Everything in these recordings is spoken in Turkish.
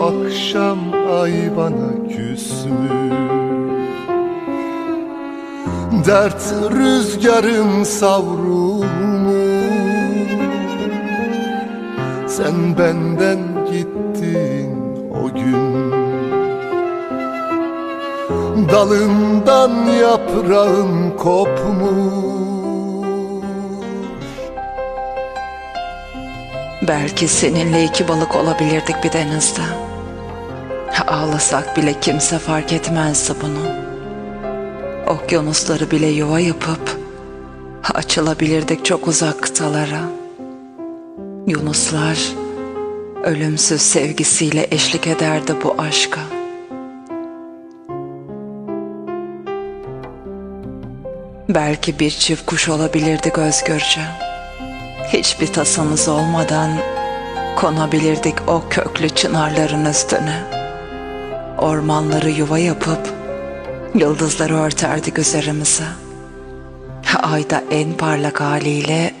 akşam ay bana küsmüş Dert rüzgarım savrulmuş Sen benden gittin o gün. Dalından yaprağın kopmuş. Belki seninle iki balık olabilirdik bir denizde. Ağlasak bile kimse fark etmezdi bunu. Okyanusları bile yuva yapıp açılabilirdik çok uzak kıtalara. Yunuslar ölümsüz sevgisiyle eşlik ederdi bu aşka. Belki bir çift kuş olabilirdik özgürce. Hiçbir tasamız olmadan konabilirdik o köklü çınarların üstüne. Ormanları yuva yapıp yıldızları örterdik üzerimize. Ayda en parlak haliyle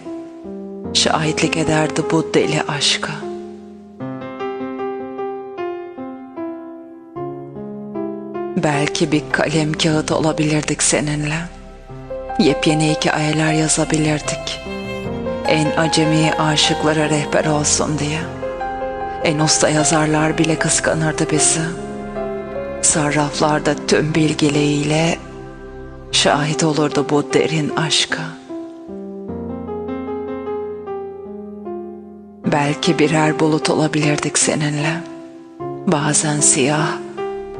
şahitlik ederdi bu deli aşka. Belki bir kalem kağıt olabilirdik seninle. Yepyeni hikayeler yazabilirdik en acemi aşıklara rehber olsun diye. En usta yazarlar bile kıskanırdı bizi. Sarraflarda tüm bilgiliğiyle şahit olurdu bu derin aşka. Belki birer bulut olabilirdik seninle. Bazen siyah,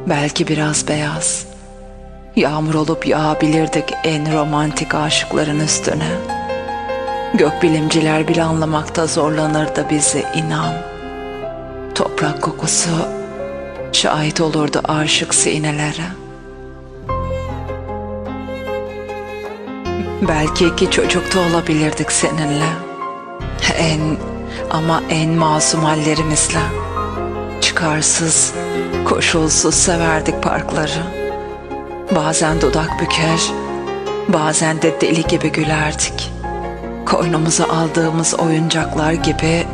belki biraz beyaz. Yağmur olup yağabilirdik en romantik aşıkların üstüne.'' Gökbilimciler bile anlamakta zorlanırdı bizi inan. Toprak kokusu şahit olurdu aşık sinelere. Belki iki çocuk da olabilirdik seninle. En ama en masum hallerimizle. Çıkarsız, koşulsuz severdik parkları. Bazen dudak büker, bazen de deli gibi gülerdik.'' koynumuza aldığımız oyuncaklar gibi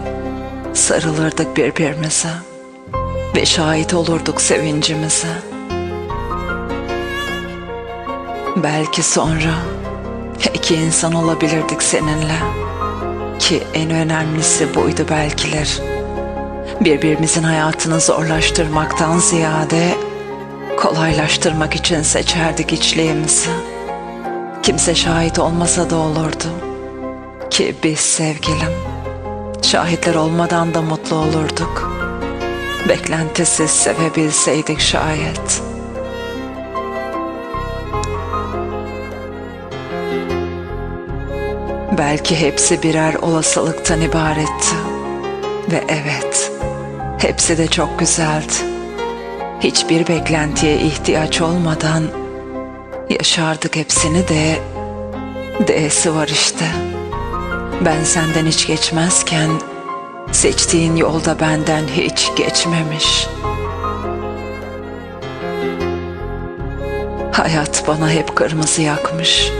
sarılırdık birbirimize ve şahit olurduk sevincimize. Belki sonra iki insan olabilirdik seninle ki en önemlisi buydu belkiler. Birbirimizin hayatını zorlaştırmaktan ziyade kolaylaştırmak için seçerdik içliğimizi. Kimse şahit olmasa da olurdu ki biz sevgilim. Şahitler olmadan da mutlu olurduk. Beklentisiz sevebilseydik şayet. Belki hepsi birer olasılıktan ibaretti. Ve evet, hepsi de çok güzeldi. Hiçbir beklentiye ihtiyaç olmadan yaşardık hepsini de D'si var işte.'' Ben senden hiç geçmezken seçtiğin yolda benden hiç geçmemiş. Hayat bana hep kırmızı yakmış.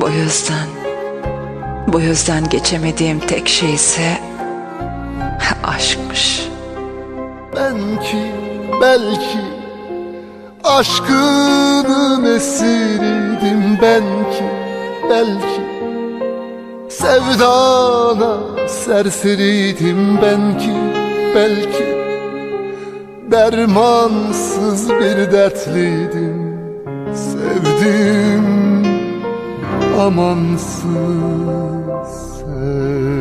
Bu yüzden, bu yüzden geçemediğim tek şey ise aşkmış. Belki, belki aşkının esiriydim ben ki, belki Sevdana serseriydim ben ki belki Dermansız bir dertliydim. Sevdim amansız sev